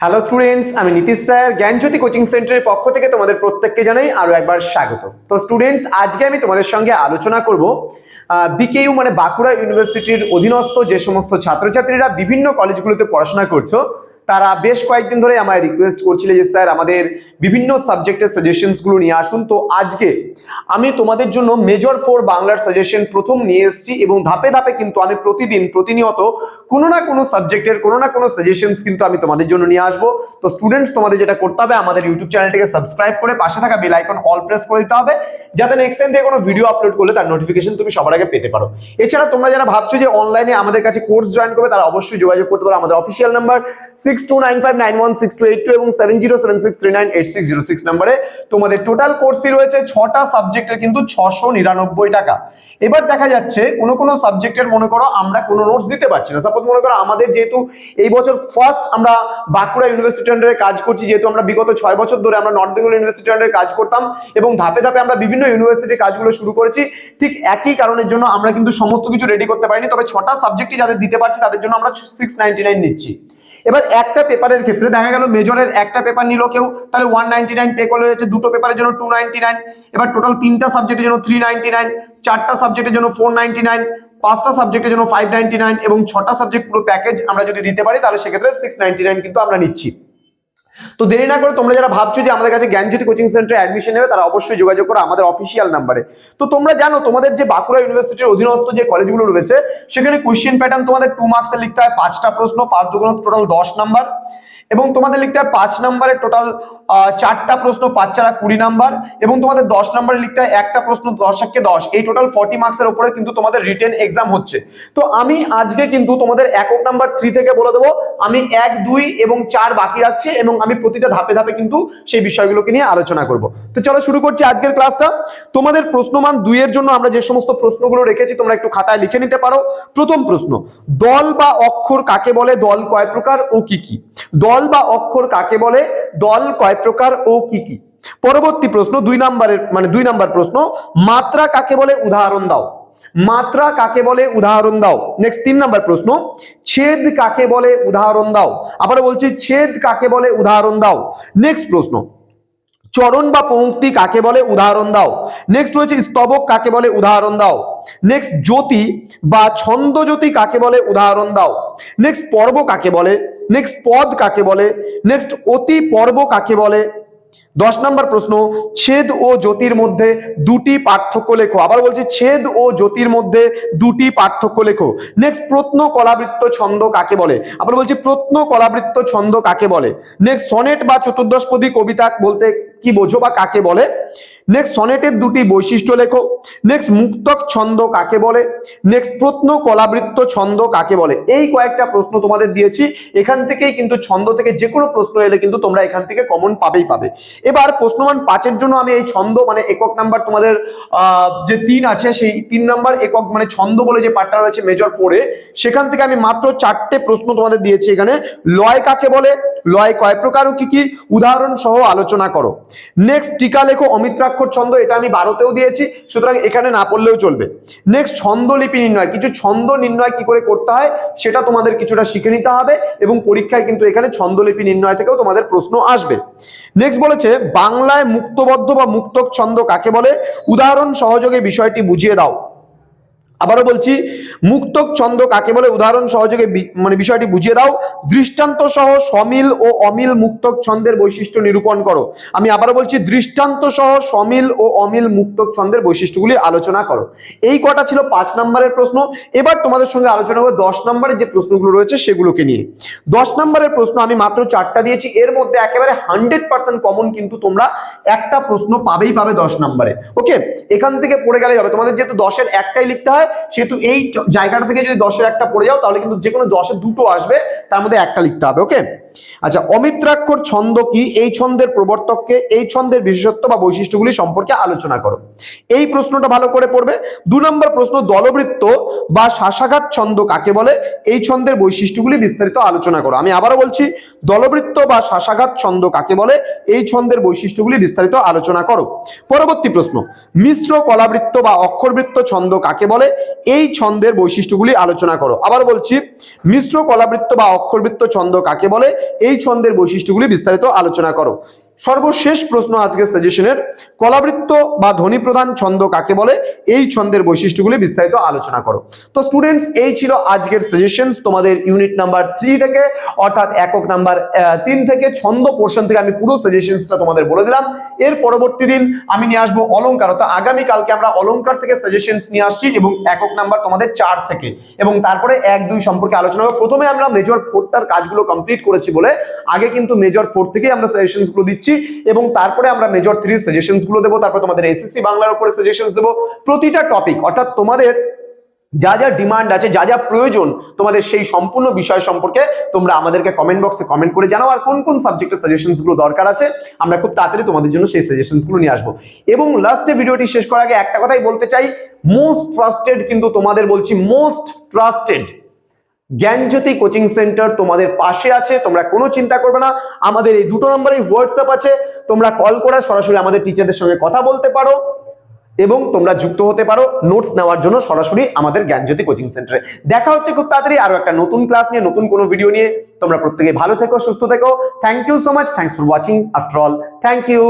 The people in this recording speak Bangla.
হ্যালো স্টুডেন্টস আমি নীতিশ স্যার, জ্ঞানজ্যোতি কোচিং সেন্টারের পক্ষ থেকে তোমাদের প্রত্যেককে জানাই আরও একবার স্বাগত। তো স্টুডেন্টস আজকে আমি তোমাদের সঙ্গে আলোচনা করব বিকেইউ মানে বাঁকুড়া ইউনিভার্সিটির অধীনস্থ যে সমস্ত ছাত্রছাত্রীরা বিভিন্ন কলেজগুলোতে পড়াশোনা করছ, তারা বেশ কয়েকদিন ধরে আমায় রিকোয়েস্ট করছিলে যে, স্যার, আমাদের বিভিন্ন সাবজেক্টের সাজেশনসগুলো নিয়ে আসুন। তো আজকে আমি তোমাদের জন্য মেজর ফোর বাংলার সাজেশন প্রথম নিয়ে এসেছি এবং ধাপে ধাপে কিন্তু আমি প্রতিদিন, প্রতিনিয়ত কোনো না কোনো সাবজেক্টের কোনো না কোনো সাজেশনস কিন্তু আমি তোমাদের জন্য নিয়ে আসব। তো স্টুডেন্টস তোমাদের যেটা করতে হবে, আমাদের ইউটিউব চ্যানেলটিকে সাবস্ক্রাইব করে পাশে থাকা বেল আইকন অল প্রেস করে দিতে হবে, যাতে নেক্সট টাইম থেকে কোনো ভিডিও আপলোড করলে তার নোটিফিকেশন তুমি সবার আগে পেতে পারো। এছাড়া তোমরা যারা ভাবছ যে অনলাইনে আমাদের কাছে কোর্স জয়েন করবে, তারা অবশ্যই যোগাযোগ করতে পারো। আমাদের official number six two nine five nine one six two eight two এবং seven zero seven six three nine eight six zero তোমাদের টোটাল কোর্স ফি রয়েছে ছটা সাবজেক্টের কিন্তু ছশো নিরানব্বই টাকা। এবার দেখা যাচ্ছে, কোনো কোনো সাবজেক্টের মনে করো আমরা কোনো নোটস দিতে পারছি না। সাপোজ মনে করো আমাদের যেহেতু এই বছর ফার্স্ট আমরা বাঁকুড়া ইউনিভার্সিটি আন্ডারে কাজ করছি, যেহেতু আমরা বিগত ছয় বছর ধরে আমরা নর্থ বেঙ্গল ইউনিভার্সিটি আন্ডারে কাজ করতাম এবং ধাপে ধাপে আমরা বিভিন্ন ইউনিভার্সিটির কাজগুলো শুরু করেছি, ঠিক একই কারণের জন্য আমরা কিন্তু সমস্ত কিছু রেডি করতে পারিনি। তবে ছটা সাবজেক্টই যাদের দিতে পারছি, তাদের জন্য আমরা সিক্স নাইনটি নাইন নিচ্ছি। এবার একটা পেপারের ক্ষেত্রে দেখা গেল মেজরের একটা পেপার নিল কেউ, তাহলে ওয়ান নাইনটি নাইন পে করলে হচ্ছে দুটো পেপারের জন্য টু নাইনটি নাইন এবার টোটাল তিনটা সাবজেক্টের জন্য থ্রি নাইনটি নাইন চারটা সাবজেক্টের জন্য ফোর নাইনটি নাইন পাঁচটা সাবজেক্টের জন্য ফাইভ নাইনটি নাইন এবং ছটা সাবজেক্ট পুরো প্যাকেজ আমরা যদি দিতে পারি, তাহলে সেক্ষেত্রে সিক্স নাইনটি নাইন কিন্তু আমরা নিচ্ছি। তো দেরি না করে তোমরা যারা ভাবছ যে আমাদের কাছে জ্ঞানজ্যোতি কোচিং সেন্টারে অ্যাডমিশন নেবে, তারা অবশ্যই যোগাযোগ করো আমাদের অফিসিয়াল নাম্বারে তো তোমরা জানো, তোমাদের যে বাঁকুড়া ইউনিভার্সিটির অধীনস্থ যে কলেজগুলো রয়েছে, সেখানে কোয়েশ্চেন প্যাটার্ন তোমাদের টু মার্কসের লিখতে হয়, পাঁচটা প্রশ্ন, পাঁচ দুগুণ টোটাল দশ নাম্বার এবং তোমাদের লিখতে হয়, পাঁচ নাম্বারের টোটাল চারটা প্রশ্ন পাঁচ চারা কুড়ি নাম্বার এবং তোমাদের দশ নাম্বারে লিখতে হয় একটা প্রশ্ন দশ একে দশ। এই টোটাল ফর্টি মার্কসের উপরে কিন্তু তোমাদের রিটেন এক্সাম হচ্ছে। তো আমি আজকে কিন্তু তোমাদের একক নাম্বার থ্রি থেকে বলে দেবো। আমি এক, দুই এবং চার বাকি রাখছি এবং আমি প্রতিটা ধাপে ধাপে কিন্তু সেই বিষয়গুলোকে নিয়ে আলোচনা করব। তো চলো শুরু করছি আজকের ক্লাসটা তোমাদের প্রশ্নমান দুইয়ের জন্য আমরা যে সমস্ত প্রশ্নগুলো রেখেছি, তোমরা একটু খাতায় লিখে নিতে পারো। প্রথম প্রশ্ন, দল বা অক্ষর কাকে বলে, দল কয় প্রকার ও কি কি? দল বা অক্ষর কাকে বলে, দল কয় প্রকার ও কি কি? পরবর্তী প্রশ্ন, দুই নাম্বারের মানে দুই নাম্বার প্রশ্ন, মাত্রা কাকে বলে? উদাহরণ দাও। মাত্রা কাকে বলে? উদাহরণ দাও। নেক্সট তিন নাম্বার প্রশ্ন, ছেদ কাকে বলে? উদাহরণ দাও। আবার বলছি, ছেদ কাকে বলে? উদাহরণ দাও। নেক্সট প্রশ্ন, চরণ বা পঙ্ক্তি কাকে বলে? উদাহরণ দাও। নেক্সট রয়েছে, স্তবক কাকে বলে? উদাহরণ দাও। নেক্সট জ্যোতি বা ছন্দ জ্যোতি কাকে বলে? উদাহরণ দাও। নেক্সট পর্ব কাকে বলে? নেক্সট পদ কাকে বলে? নেক্সট অতি পর্ব কাকে বলে? দশ নম্বর প্রশ্ন, ছেদ ও জ্যোতির মধ্যে দুটি পার্থক্য লেখো। আবার বলছি, ছেদ ও জ্যোতির মধ্যে দুটি পার্থক্য লেখো। নেক্সট প্রত্ন কলাবৃত্ত ছন্দ কাকে বলে? আবার বলছি প্রত্ন কলাবৃত্ত ছন্দ কাকে বলে? নেক্সট সনেট বা চতুর্দশপদী কবিতা বলতে কি বোঝো বা কাকে বলে? নেক্সট সনেটের দুটি বৈশিষ্ট্য লেখো। নেক্সট মুক্তক ছন্দ কাকে বলে? নেক্সট প্রত্ন কলাবৃত্ত ছন্দ কাকে বলে? এই কয়েকটা প্রশ্ন তোমাদের দিয়েছি। এখান থেকেই কিন্তু ছন্দ থেকে যে কোনো প্রশ্ন এলে কিন্তু তোমরা এখান থেকে কমন পাবেই পাবে। এবার প্রশ্নমান পাঁচের জন্য আমি এই ছন্দ মানে একক নাম্বার তোমাদের যে তিন আছে, সেই তিন নাম্বার একক মানে ছন্দ বলে যে পার্টটা রয়েছে মেজর পড়ে সেখান থেকে আমি মাত্র চারটে প্রশ্ন তোমাদের দিয়েছি এখানে। লয় কাকে বলে? লয়, কয় প্রকার ও কি কি উদাহরণ সহ আলোচনা করো। নেক্সট টিকা লেখো অমিত্রাক্ষর ছন্দ, এটা আমি বারোতেও দিয়েছি, সুতরাং এখানে না পড়লেও চলবে। নেক্সট ছন্দলিপি নির্ণয়, কিছু ছন্দ নির্ণয় কি করে করতে হয়, সেটা তোমাদের কিছুটা শিখে নিতে হবে এবং পরীক্ষায় কিন্তু এখানে ছন্দলিপি নির্ণয় থেকেও তোমাদের প্রশ্ন আসবে। নেক্সট বলেছে, বাংলায় মুক্তবদ্ধ বা মুক্তক ছন্দ কাকে বলে? উদাহরণ সহযোগে বিষয়টি বুঝিয়ে দাও। আবারও বলছি, মুক্তক ছন্দ কাকে বলে? উদাহরণ সহযোগে মানে বিষয়টি বুঝিয়ে দাও। দৃষ্টান্ত সহ সমিল ও অমিল মুক্তক ছন্দের বৈশিষ্ট্য নিরূপণ করো। আমি আবারও বলছি, দৃষ্টান্ত সহ সমিল ও অমিল মুক্তক ছন্দের বৈশিষ্ট্যগুলি আলোচনা করো। এই কটা ছিল পাঁচ নম্বরের প্রশ্ন। এবার তোমাদের সঙ্গে আলোচনা করব দশ নম্বরের যে প্রশ্নগুলো রয়েছে সেগুলোকে নিয়ে। দশ নম্বরের প্রশ্ন আমি মাত্র চারটা দিয়েছি। এর মধ্যে একেবারে হান্ড্রেড পার্সেন্ট কমন কিন্তু তোমরা একটা প্রশ্ন পাবেই পাবে দশ নম্বরে। ওকে? এখান থেকে পড়ে গেলেই হবে। তোমাদের যেহেতু দশের একটাই লিখতে হয় সেহেতু এই জায়গাটা থেকে যদি দশের একটা পড়ে যাও, তাহলে কিন্তু যে কোনো দশের দুটো আসবে, তার মধ্যে একটা লিখতে হবে ওকে আচ্ছা অমিত্রাক্ষর ছন্দ কি? এই ছন্দের প্রবর্তককে, এই ছন্দের বিশেষত্ব বা বৈশিষ্ট্যগুলি সম্পর্কে আলোচনা করো। এই প্রশ্নটা ভালো করে পড়বে। দু নম্বর প্রশ্ন, দলবৃত্ত বা শাসাঘাত ছন্দ কাকে বলে? এই ছন্দের বৈশিষ্ট্যগুলি বিস্তারিত আলোচনা করো। আমি আবারও বলছি, দলবৃত্ত বা শাসাঘাত ছন্দ কাকে বলে? এই ছন্দের বৈশিষ্ট্যগুলি বিস্তারিত আলোচনা করো। পরবর্তী প্রশ্ন, মিশ্র কলাবৃত্ত বা অক্ষরবৃত্ত ছন্দ কাকে বলে? এই ছন্দের বৈশিষ্ট্যগুলি আলোচনা করো। আবার বলছি, মিশ্র কলাবৃত্ত বা অক্ষরবৃত্ত ছন্দ কাকে বলে? এই ছন্দের বৈশিষ্ট্যগুলি বিস্তারিত আলোচনা করো। সর্বশেষ প্রশ্ন আজকের সাজেশনের কলাবৃত্ত বা ধ্বনি প্রধান ছন্দ কাকে বলে? এই ছন্দের বৈশিষ্ট্যগুলি বিস্তারিত আলোচনা করো। তো স্টুডেন্টস এই ছিল আজকের সাজেশনস তোমাদের ইউনিট নাম্বার থ্রি থেকে, অর্থাৎ একক নাম্বার তিন থেকে ছন্দ পোর্শন থেকে আমি পুরো সাজেশনসটা তোমাদের বলে দিলাম। এর পরবর্তী দিন আমি নিয়ে আসব অলঙ্কার অর্থাৎ আগামী কালকে আমরা অলঙ্কার থেকে সাজেশনস নিয়ে আসছি এবং একক নাম্বার তোমাদের চার থেকে। এবং তারপরে এক, দুই সম্পর্কে আলোচনা করব প্রথমে আমরা মেজর ফোরটার কাজগুলো কমপ্লিট করেছি বলে, আগে কিন্তু মেজর ফোর থেকেই আমরা সাজেশনসগুলো দিচ্ছি এবং তারপরে আমরা মেজর থ্রি সাজেশনসগুলো দেবো, তারপর তোমাদের এসএসসি বাংলার উপরে সাজেশনস দেবো। প্রতিটা টপিক অর্থাৎ তোমাদের যা যা ডিমান্ড আছে, যা যা প্রয়োজন, তোমাদের সেই সম্পূর্ণ বিষয় সম্পর্কে তোমরা আমাদেরকে কমেন্ট বক্সে কমেন্ট করে জানাও, আর কোন কোন সাবজেক্টের সাজেশনসগুলো দরকার আছে, আমরা খুব তাড়াতাড়ি তোমাদের জন্য সেই সাজেশনসগুলো নিয়ে আসব। এবং লাস্টে ভিডিওটি শেষ করার আগে একটা কথাই বলতে চাই মোস্ট ট্রাস্টেড কিন্তু তোমাদের বলছি most trusted Gyanjyoti coaching centre তোমাদের পাশে আছে, তোমরা কোনো চিন্তা করবে না। আমাদের এই দুটো নম্বরে হোয়াটসঅ্যাপ আছে, তোমরা কল করে সরাসরি আমাদের টিচারদের সঙ্গে কথা বলতে পারো এবং তোমরা যুক্ত হতে পারো। নোটস নেওয়ার জন্য সরাসরি আমাদের জ্ঞানজ্যোতি কোচিং সেন্টারে। দেখা হচ্ছে খুব তাড়াতাড়ি আরও একটা নতুন ক্লাস নিয়ে, নতুন কোনো ভিডিও নিয়ে। তোমরা প্রত্যেকে ভালো থেকো, সুস্থ থেকো। Thank you so much thanks for watching after all thank you